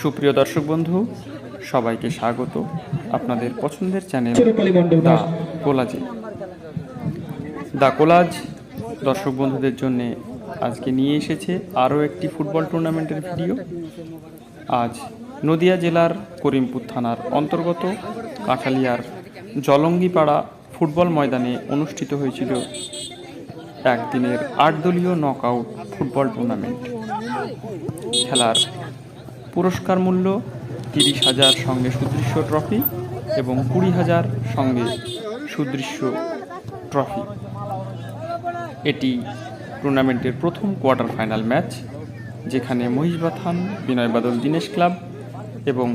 সুপ্রিয় দর্শক বন্ধু, সবাইকে স্বাগত। আপনাদের পছন্দের চ্যানেল দা কোলাজে। দা কোলাজ, দর্শক বন্ধুদের জন্য আজকে নিয়ে এসেছে আরও একটি ফুটবল টুর্নামেন্টের ভিডিও। আজ নদিয়া জেলার করিমপুর থানার অন্তর্গত কাঠালিয়ার জলঙ্গিপাড়া ফুটবল ময়দানে অনুষ্ঠিত হয়েছিল একদিনের আট দলীয় নকআউট ফুটবল টুর্নামেন্ট। খেলার পুরস্কার মূল্য তিরিশ হাজার সঙ্গে সুদৃশ্য ট্রফি এবং কুড়ি হাজার সঙ্গে সুদৃশ্য ট্রফি। এটি টুর্নামেন্টের প্রথম কোয়ার্টার ফাইনাল ম্যাচ যেখানে মহিষবাথান বিনয় বাদল দীনেশ ক্লাব এবং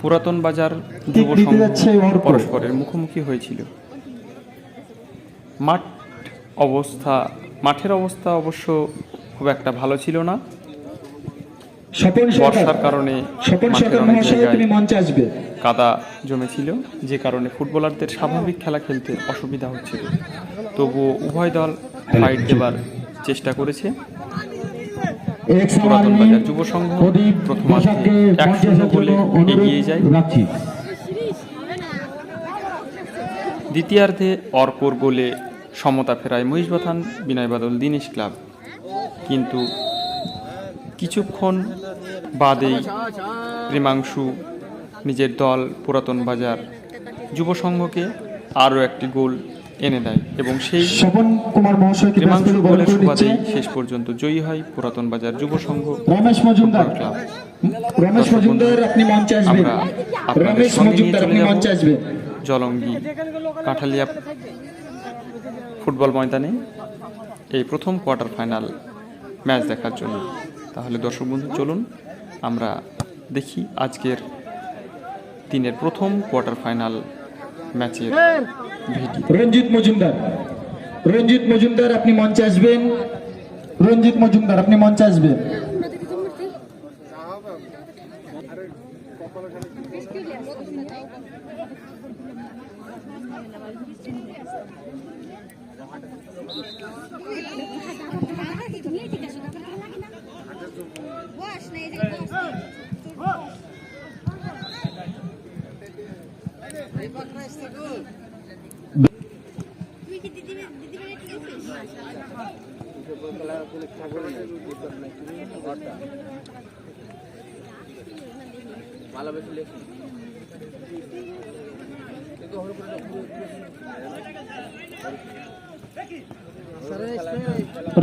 পুরাতন বাজার যুব সংঘ পরস্পরের মুখোমুখি হয়েছিল। মাঠ অবস্থা মাঠের অবস্থা অবশ্য খুব একটা ভালো ছিল না। বর্ষার কারণে তুমি মঞ্চে আসবে? কাদা জমেছিল যে কারণে ফুটবলারদের স্বাভাবিক খেলা খেলতে অসুবিধা হচ্ছিল। তবুও উভয় দল ফাইট দেবার চেষ্টা করেছে। পুরাতন বাজার যুব সংঘ প্রথমার্ধে এক শূন্য গোলে এগিয়ে যায়। দ্বিতীয়ার্ধে অর্কর গোলে সমতা ফেরায় মহিষবাথান বিনয় বাদল দীনেশ ক্লাব। কিন্তু কিছুক্ষণ বাদেই প্রেমাংশু নিজের দল পুরাতন বাজার যুব সংঘকে আরও একটি গোল এনে দেয় এবং সেই প্রেমাংশু গোলের সুবাদেই শেষ পর্যন্ত জয়ী হয় পুরাতন বাজার যুব সংঘ ক্লাব রমেশ মজুমদার আপনি মঞ্চে আসবেন। রমেশ মজুমদার আপনি মঞ্চে আসবেন। জলঙ্গি কাঠালিয়া ফুটবল ময়দানে এই প্রথম কোয়ার্টার ফাইনাল ম্যাচ দেখার জন্য। তাহলে দর্শক বন্ধু চলুন আমরা দেখি আজকের দিনের প্রথম কোয়ার্টার ফাইনাল ম্যাচের ভিডিও। রঞ্জিত মজুমদার রঞ্জিত মজুমদার আপনি মঞ্চে আসবেন। রঞ্জিত মজুমদার আপনি মঞ্চে আসবেন বস না এই যে বস তুই কি দিদি দিদি বাড়ি গেছিস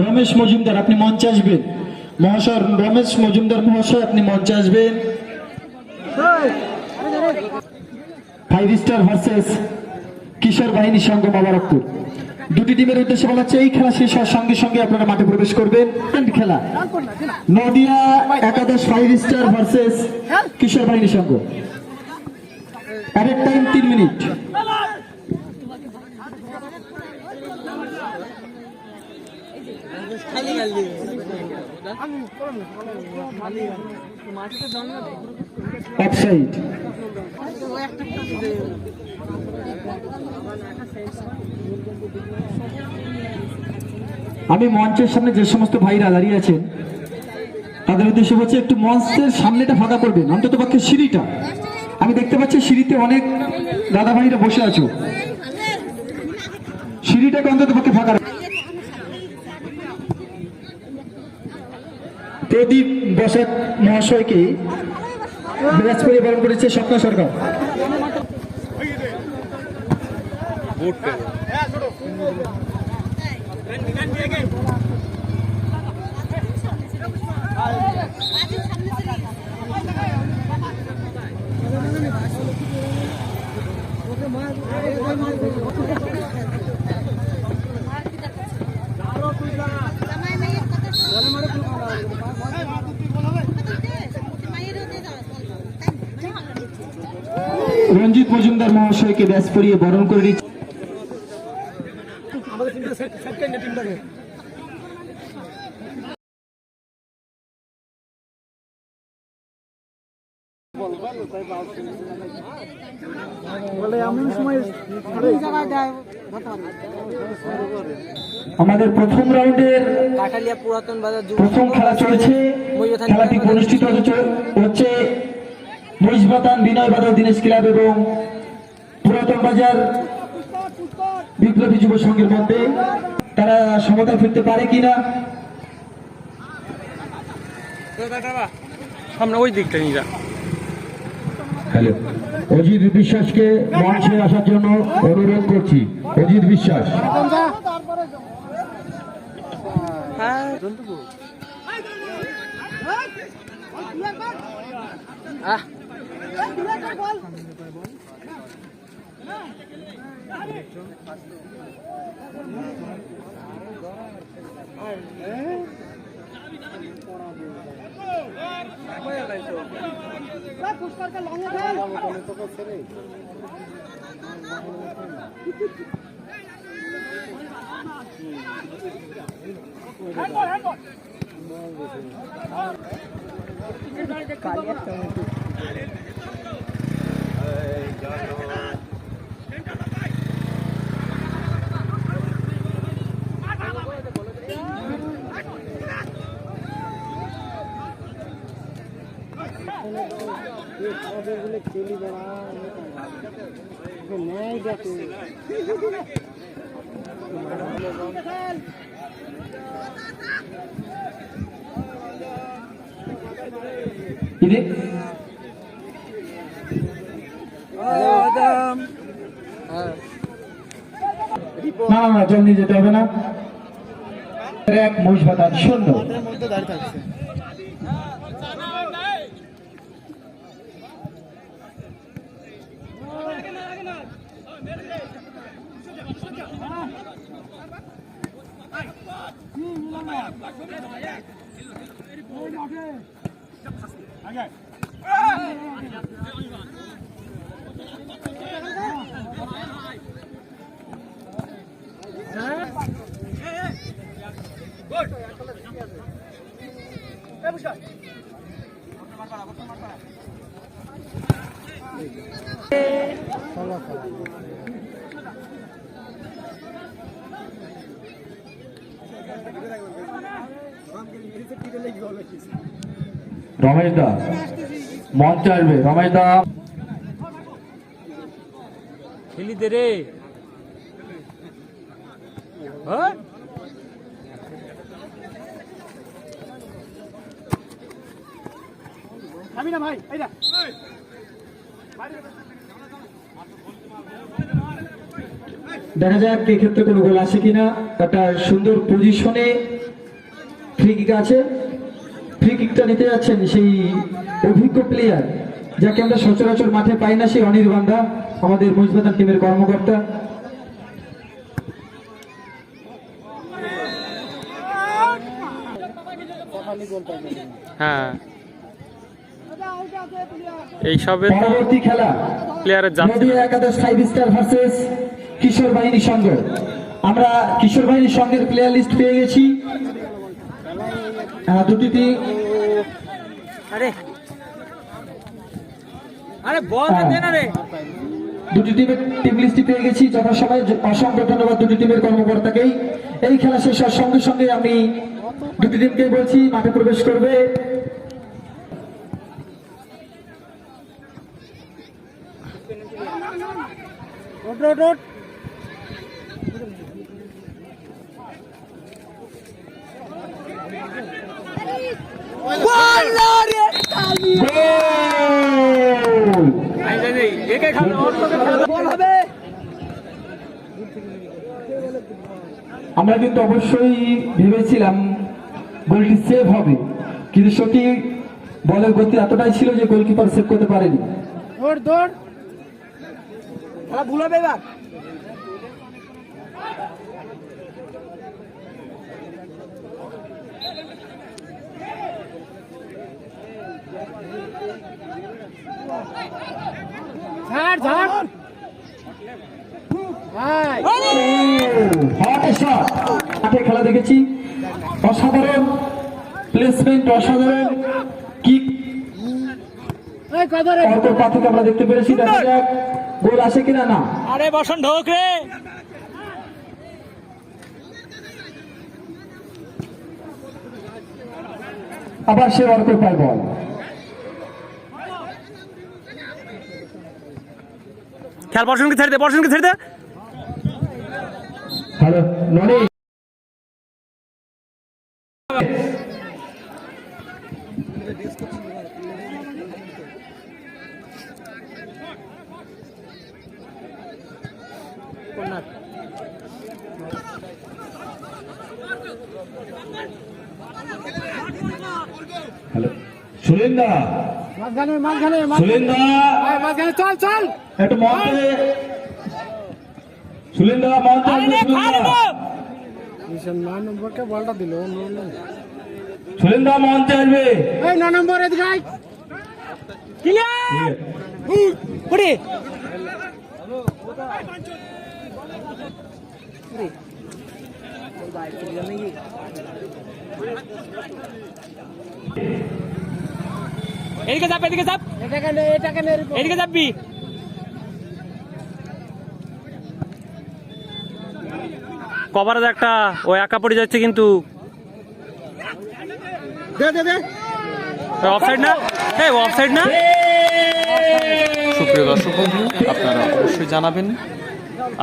রমেশ মজুমদার, আপনি মঞ্চে আসবেন। মহাশয় রমেশ মজুমদার মহাশয়, আপনি মঞ্চে আসবেন। Five star versus Kishore Bahini সংঘ মোবারকপুর দুটি টিমের উদ্দেশ্যে বলা হচ্ছে এই খেলা শেষ হওয়ার সঙ্গে সঙ্গে আপনারা মাঠে প্রবেশ করবেন। খেলা। নদিয়া একাদশ five star versus Kishore Bahini Sangha. At time তিন মিনিট। অফসাইড আমি মঞ্চের সামনে যে সমস্ত ভাইরা দাঁড়িয়ে আছেন, তাদের উদ্দেশ্য হচ্ছে একটু মঞ্চের সামনেটা ফাঁকা করবেন, অন্তত পক্ষে সিঁড়িটা। আমি দেখতে পাচ্ছি সিঁড়িতে অনেক দাদা ভাইরা বসে আছো। সিঁড়িটাকে অন্তত পক্ষে ফাঁকা প্রদীপ বসাক মহাশয়কে বিরাজ করে করেছে স্বপ্ন সরকার। যাওয়া রঞ্জিত মজুমদার মহাশয়কে ব্যাস পরিয়ে বরণ করে দিচ্ছে আমাদের প্রথম রাউন্ডের কাঠালিয়া পুরাতন বাজার প্রথম খেলা চলেছে। খেলাটি অনুষ্ঠিত হচ্ছে- হচ্ছে মহিষবাতান বিনয় বাদল দীনেশ ক্লাব এবং পুরাতন বাজার বিপ্লবী যুব সংঘের মধ্যে। তারা সমতা ফিরতে পারে কিনা? সামনে ওই দিকটা নিয়ে যা। হ্যালো। অজিত বিশ্বাসকে মঞ্চে আসার জন্য অনুরোধ করছি। অজিত বিশ্বাস। হ্যাঁ। আহ হ্যাঁ না না নিয়ে যেতে হবে না। এক মহিষবাতান শূন্য। রমেশ দা মঞ্চে আসবে। রমেশ দা। খেলি দে রে। হ্যাঁ? দেখা যাক এক্ষেত্রে কোনো গোল আসে কিনা। একটা সুন্দর পজিশনে ফ্রি কিক আছে। ফ্রি কিকটা নিতে যাচ্ছেন সেই অভিজ্ঞ প্লেয়ার যাকে আমরা সচরাচর মাঠে পাই না, সেই অনির্বান্ধা আমাদের মহিষবাতান টিমের কর্মকর্তা। হ্যাঁ। এইসবে তো পরবর্তী খেলা প্লেয়ারের যাচ্ছে একাদশ five star versus Kishore Bahini সংঘ আমরা কিশোর বাহিনীর সঙ্গের প্লেয়ার লিস্ট পেয়ে গেছি। আহ, দুটি আরে। আরে বল হ্যাঁ। দে না রে। দুটি টিমের টিম লিস্টটি পেয়ে গেছি। যথাসময়ে অসংখ্য ধন্যবাদ দুটি টিমের কর্মকর্তাকেই। এই খেলা শেষ হওয়ার সঙ্গে সঙ্গে আমি দুটি টিমকে বলছি মাঠে প্রবেশ করবে। ওট ওট ওট আমরা কিন্তু অবশ্যই ভেবেছিলাম গোলটি সেভ হবে কিন্তু সত্যি বলের গতি এতটাই ছিল যে গোলকিপার সেভ করতে পারেনি। দৌড় দৌড়। খেলা ভুল হবে এবার? ঝাড় ঝাড় হাই হট খেলা দেখেছি। অসাধারণ প্লেসমেন্ট অসাধারণ আমরা দেখতে পেরেছি দেখা যাক গোল আসে কিনা না। আরে বসন ঢোক রে। আবার সে অর্কর পায় বল। খেয়াল বর্ষণকে ছেড়ে দে বর্ষণকে ছেড়ে দে। হ্যালো ননি হ্যালো সুলিন্দা। মাঝখানে মাঝখানে সুলিন্দা। মাঝখানে চল চল। একটু মন্ত্রে সুলিন্দা আসবে সুলিন্দা। মিশন নয় নম্বরকে বলটা দিল নয়। সুলিন্দা মন্ত্রে আসবে। এই ন নম্বর এদিকে আয়। ক্লিয়ার? এদিকে চাপ এদিকে চাপ। এদিকে চাপবি কভার একটা ও একা পড়ে যাচ্ছে কিন্তু। অফসাইড না? এই অফসাইড না? সুপ্রিয় দর্শক বন্ধু আপনারা অবশ্যই জানাবেন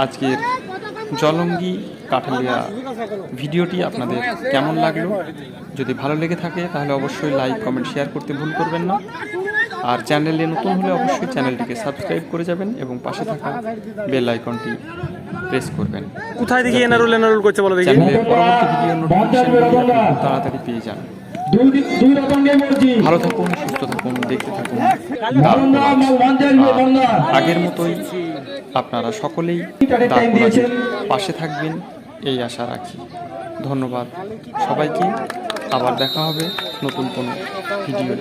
আজকের জলঙ্গি কাঠালিয়া ভিডিওটি আপনাদের কেমন লাগল? যদি ভালো লেগে থাকে তাহলে অবশ্যই লাইক কমেন্ট শেয়ার করতে ভুল করবেন না। আর চ্যানেলে নতুন হলে অবশ্যই চ্যানেলটিকে সাবস্ক্রাইব করে যাবেন এবং পাশে থাকা বেল আইকনটি প্রেস করবেন। কোথায় দেখি এনারুল এনারুল করছে বলো দেখি। চ্যানেলের পরবর্তী ভিডিও নোটিফিকেশন তাড়াতাড়ি পেয়ে যান। ভালো থাকুন সুস্থ থাকুন দেখতে থাকুন। আগের মতোই আপনারা সকলেই। পাশে থাকবেন। এই আশা রাখি। ধন্যবাদ সবাইকে। আবার দেখা হবে নতুন কোনো ভিডিও